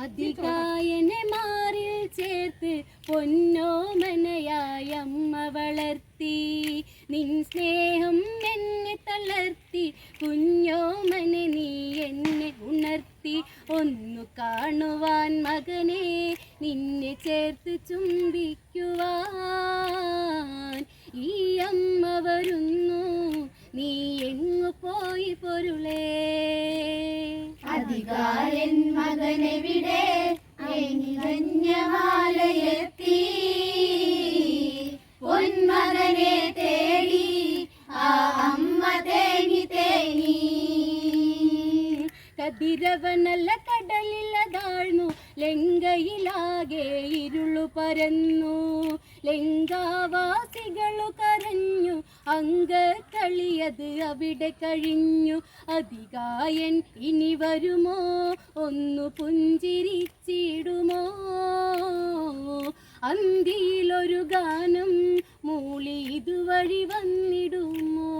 അധികായനെ മാറിൽ ചേർത്ത് പൊന്നോമനയായ അമ്മ വളർത്തി. നിൻ സ്നേഹം എന്നെ തളർത്തി കുഞ്ഞോമനെ നീ എന്നെ ഉണർത്തി. ഒന്നു കാണുവാൻ മകനെ നിന്നെ ചേർത്ത് ചുംബിക്കുവാൻ ഈ അമ്മ വരുന്നു. നീ എങ്ങു പോയി പൊരുളേ? അധികാരൻ മകനെവിടെ? ധന്യമാലയെത്തി പൊന്മകനെ തേടി ആ അമ്മ തേനി തേനി. കതിരവനല്ല കടലില താഴ്ന്നു ലങ്കയിലാകെ ഇരുളു പരന്നു. ലങ്കാവാസികളു കരഞ്ഞു അങ്ക കളിയത് അവിടെ കഴിഞ്ഞു. അധികായൻ ഇനി വരുമോ? ഒന്നു പുഞ്ചിരിച്ചിടുമോ? അന്തിയിലൊരു ഗാനം മൂളി ഇതുവഴി വന്നിടുമോ?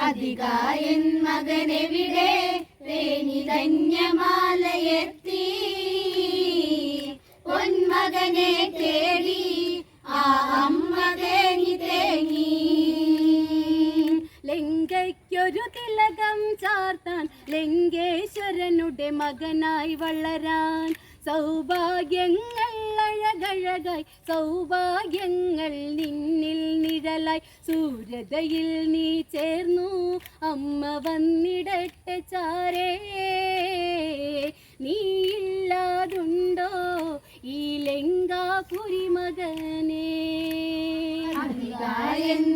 അധികായൻ മകനെവിടെ വേണി ധന്യമാലയെത്തി. പൊന്മകനെ ലങ്കേശ്വരനുടെ മകനായി വളരാൻ സൗഭാഗ്യങ്ങൾ അഴകഴകായി സൗഭാഗ്യങ്ങൾ നിന്നിൽ നിഴലായി. സൂര്യതയിൽ നീ ചേർന്നു അമ്മ വന്നിടട്ടെ ചാരേ. നീ ഇല്ലാതുണ്ടോ ഈ ലങ്കാപുരി മകനെ?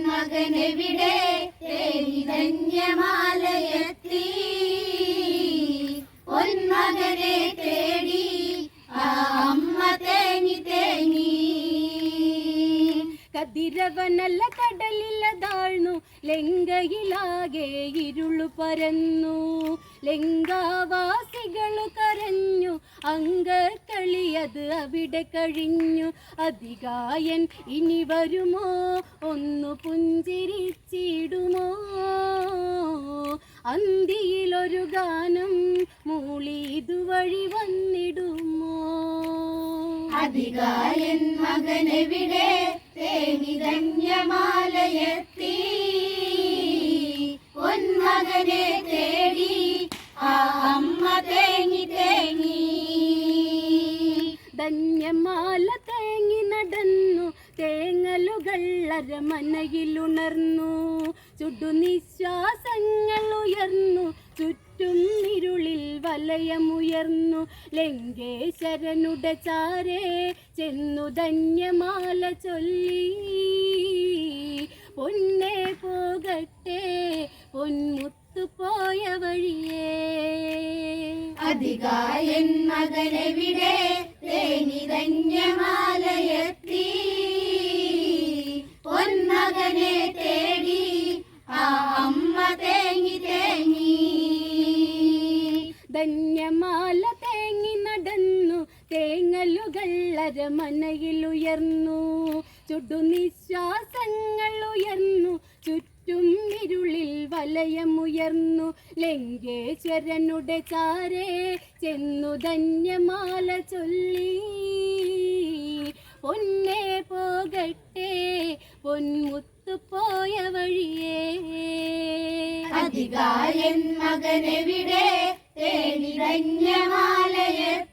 മകനെ വിടേ തേടി കതിരവനല്ല കടലില താഴ്ന്നു ലങ്കയിലാകെ ഇരുളു പരന്നു. ലങ്കാവാസികളു കരഞ്ഞു. അങ്കക്കളിയത് അവിടെ കഴിഞ്ഞു. അധികായൻ ഇനി വരുമോ? ഒന്നു പുഞ്ചിരിച്ചിടുമോ? അന്തിയിലൊരു ഗാനം മൂളി ഇതുവഴി വന്നിടുമോ? അധികായൻ മകനെവിടെ? തേങ്ങി ധന്യമാലയെത്തി പൊന്മകനെ തേടി ആ അമ്മ തേങ്ങി തേങ്ങി. ധന്യമാല തേങ്ങി നടന്നു തേങ്ങലുകൾ അരമനയിലുണർന്നു ചുടുനിശ്വാസങ്ങൾ ഉയർന്നു ചുറ്റും ഇരുളിൽ വലയമുയർന്നു ലങ്കേശ്വരനുടെ ചാരേ ചെന്നു ധന്യമാല ചൊല്ലി. പൊന്നെ പോകട്ടെ പൊന്മുത്തു പോയ വഴിയേ. അധികായൻ മകനെവിടെ? തേനി ധന്യമാലയെത്തി. പൊന്മകനെ തേടി ധന്യമാല തേങ്ങി നടന്നു തേങ്ങലുകൾ അരമനയിലുയർന്നു ചുടുനിശ്വാസങ്ങൾ ഉയർന്നു ചുറ്റും ഇരുളിൽ വലയമുയർന്നു. ലങ്കേശ്വരനുടെ ചാരേ ചെന്നു ധന്യമാല ചൊല്ലി. പൊന്നേ പോകട്ടെ പൊന്മുത്തു പോയ വഴിയേ. അധികാരൻ മകനെവിടെ? തേടി ധന്യമാലയെത്തി